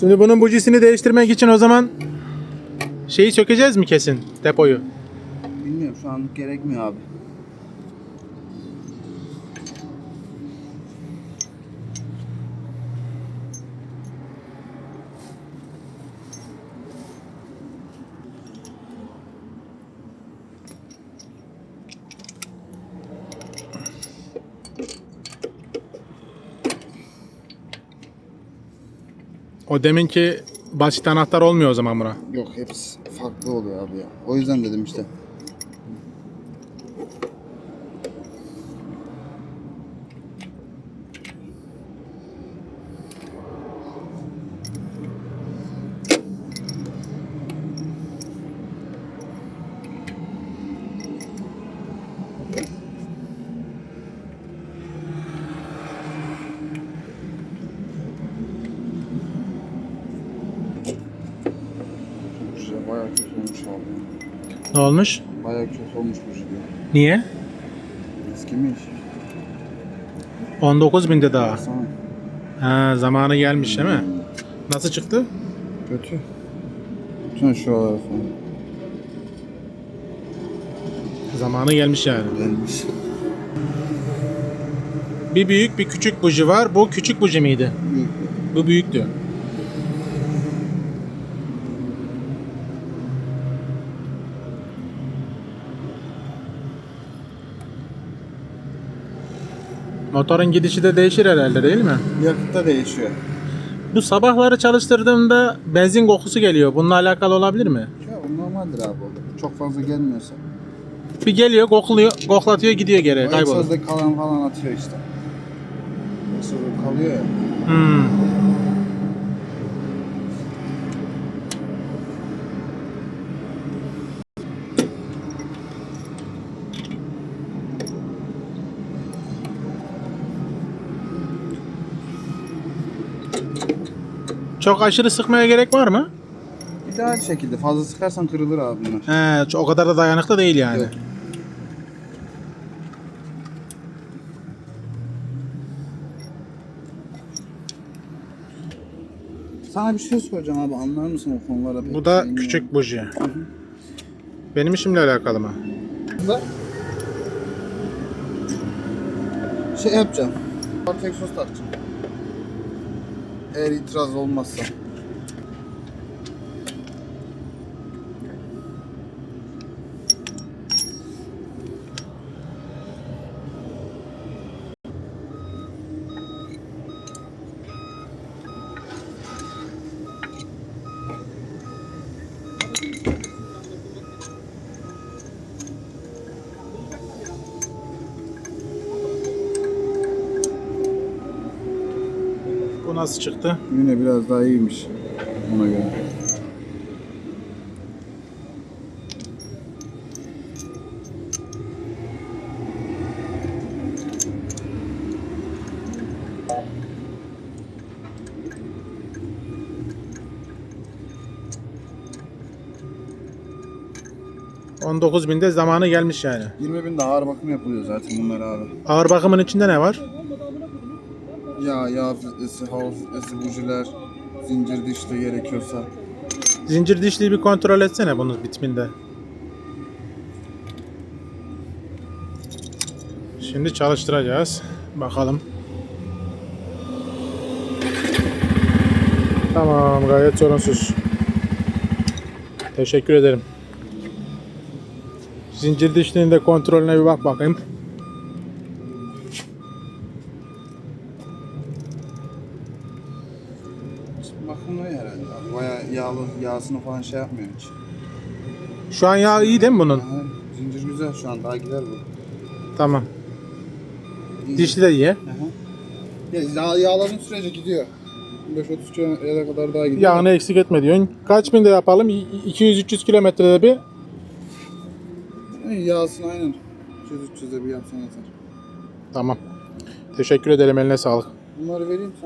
Şimdi bunun bujisini değiştirmek için o zaman şeyi sökeceğiz mi kesin depoyu? Bilmiyorum şu anlık gerekmiyor abi. O deminki basit anahtar olmuyor o zaman buna. Yok hepsi farklı oluyor abi ya. O yüzden dedim işte. Bayağı kötü olmuş abi. Ne olmuş? Bayağı kötü olmuş bu şey. Niye? Eskimiş. 19 binde daha. Baksana. Ha, zamanı gelmiş değil mi? Nasıl çıktı? Kötü. Bütün şuralar falan. Zamanı gelmiş yani. Gelmiş. Bir büyük bir küçük buji var. Bu küçük buji miydi? Büyük. Bu büyüktü. Motorun gidişi de değişir herhalde değil mi? Yakıtta değişiyor. Bu sabahları çalıştırdığımda benzin kokusu geliyor. Bununla alakalı olabilir mi? Ya bu normaldir abi o. Çok fazla gelmiyorsa. Bir geliyor, kokluyor, koklatıyor, gidiyor geri, O kayboluyor. kalan falan atıyor işte. Egzozda kalıyor ya. Hmm. Çok aşırı sıkmaya gerek var mı? İdeal şekilde fazla sıkarsan kırılır abi bunlar. He, o kadar da dayanıklı değil yani. Yok. Sana bir şey soracağım abi anlar mısın o konulara? pek Bu da bilmiyorum. küçük buji. Benim işimle alakalı mı? Da şey yapacağım. Part egzoz takacağım. Eğer itiraz olmazsa. Nasıl çıktı? Yine biraz daha iyiymiş ona göre. ...19 binde zamanı gelmiş yani. 20 bin ağır bakım yapılıyor zaten bunlar abi. Ağır bakımın içinde ne var? Yağ, yağ filtresi, hava filtresi, bujiler, zincir dişli gerekiyorsa. Zincir dişliği bir kontrol etsene bunun bitiminde. Şimdi çalıştıracağız. Bakalım. Tamam gayet sorunsuz. Teşekkür ederim. Zincir dişliğinin de kontrolüne bir bak bakayım. Yağlı, yağsını falan şey yapmıyor hiç. Şu an yağ iyi değil mi bunun? Aha, zincir güzel şu an daha gider bu. Tamam. İyi. Dişli de iyi. Aha. Ya, yağ, yağladığın sürece gidiyor. 5-30 kilometreye kadar daha gidiyor. Yağını eksik etme diyorsun. Kaç binde yapalım? 200-300 kilometrede bir. Yani Yağsını aynen. 300-300'de bir yapsan yeter. Tamam. Teşekkür ederim. Eline sağlık. Bunları vereyim